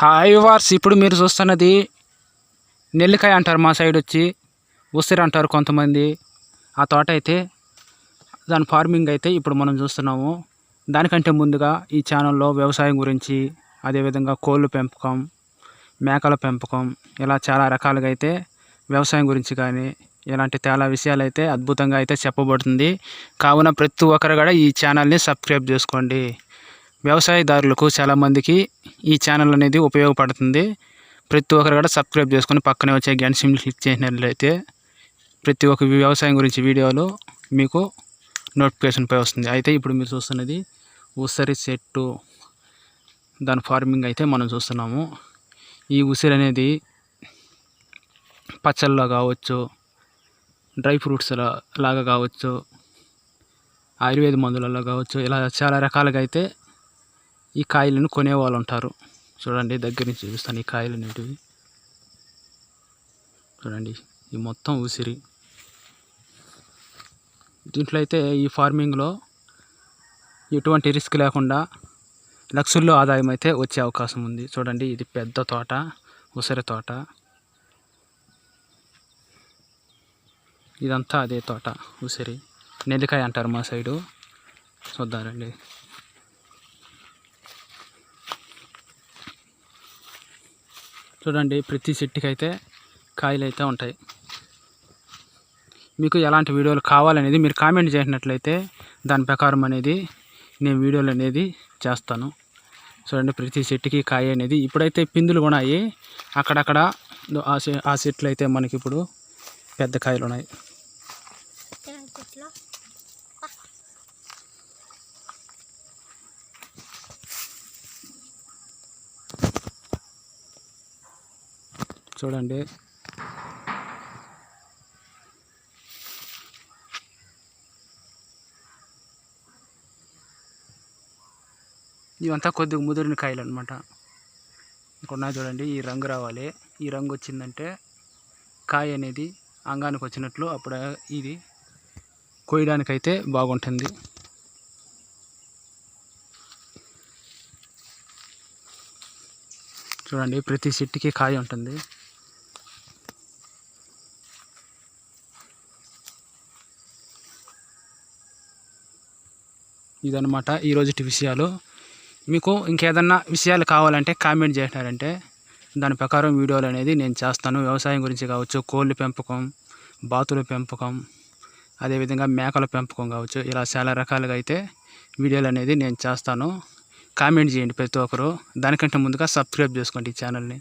Hi wars ఇప్పుడు మీరు చూస్తున్నది నెల్లికాయ అంటారు మా సైడ్ వచ్చి ఉసిరి అంటారు కొంతమంది. ఆ తోట అయితే దాని ఫార్మింగ్ అయితే ఇప్పుడు మనం చూస్తున్నాము. దానికంటే ముందుగా ఈ ఛానల్లో వ్యవసాయం గురించి అదేవిధంగా కోళ్ళు పెంపకం మేకల పెంపకం ఇలా చాలా రకాలుగా అయితే వ్యవసాయం గురించి కానీ ఇలాంటి చాలా విషయాలు అయితే అద్భుతంగా అయితే చెప్పబడుతుంది. కావున ప్రతి ఒక్కరు కూడా ఈ ఛానల్ని సబ్స్క్రైబ్ చేసుకోండి. వ్యవసాయదారులకు చాలామందికి ఈ ఛానల్ అనేది ఉపయోగపడుతుంది. ప్రతి ఒక్కరు కూడా సబ్స్క్రైబ్ చేసుకొని పక్కనే వచ్చే గంట సింబల్ క్లిక్ చేసినట్లయితే ప్రతి ఒక్క వ్యవసాయం గురించి వీడియోలు మీకు నోటిఫికేషన్పై వస్తుంది. అయితే ఇప్పుడు మీరు చూస్తున్నది ఉసిరి చెట్టు. దాని ఫార్మింగ్ అయితే మనం చూస్తున్నాము. ఈ ఉసిరి అనేది పచ్చళ్ళలో కావచ్చు డ్రై ఫ్రూట్స్ లాగా కావచ్చు ఆయుర్వేద మందులలో కావచ్చు ఇలా చాలా రకాలుగా అయితే ఈ కాయలను కొనేవాళ్ళు ఉంటారు చూడండి దగ్గర నుంచి చూపిస్తాను ఈ కాయలు అనేటివి చూడండి ఈ మొత్తం ఉసిరి. దీంట్లో అయితే ఈ ఫార్మింగ్లో ఎటువంటి రిస్క్ లేకుండా లక్షల్లో ఆదాయం అయితే వచ్చే అవకాశం ఉంది. చూడండి ఇది పెద్ద తోట ఉసిరి తోట. ఇదంతా అదే తోట ఉసిరి. నెల్లికాయ అంటారు మా సైడు. చూద్దారండి చూడండి ప్రతి చెట్టుకి అయితే కాయలు అయితే ఉంటాయి. మీకు ఎలాంటి వీడియోలు కావాలనేది మీరు కామెంట్ చేసినట్లయితే దాని ప్రకారం అనేది నేను వీడియోలు అనేది చేస్తాను. చూడండి ప్రతి చెట్టుకి కాయ అనేది ఇప్పుడైతే పిందులు ఉన్నాయి అక్కడక్కడ ఆ చె- ఆ చెట్లు అయితే మనకి ఇప్పుడు పెద్ద కాయలు ఉన్నాయి చూడండి. ఇవంతా కొద్దిగా ముదిరిన కాయలు అనమాట ఇంకొన్నా చూడండి ఈ రంగు రావాలి. ఈ రంగు వచ్చిందంటే కాయ అనేది అంగానికి వచ్చినట్లు అప్పుడు ఇది కోయడానికైతే బాగుంటుంది. చూడండి ప్రతి చెట్టుకి కాయ ఉంటుంది. ఇదనమాట ఈరోజుటి విషయాలు. మీకు ఇంకేదన్నా విషయాలు కావాలంటే కామెంట్ చేసినారంటే దాని ప్రకారం వీడియోలు అనేది నేను చేస్తాను. వ్యవసాయం గురించి కావచ్చు కోళ్ళ పెంపకం బాతుల పెంపకం అదేవిధంగా మేకల పెంపకం కావచ్చు ఇలా చాలా రకాలుగా అయితే వీడియోలు అనేది నేను చేస్తాను. కామెంట్ చేయండి ప్రతి ఒక్కరు. దానికంటే ముందుగా సబ్స్క్రైబ్ చేసుకోండి ఈ ఛానల్ని.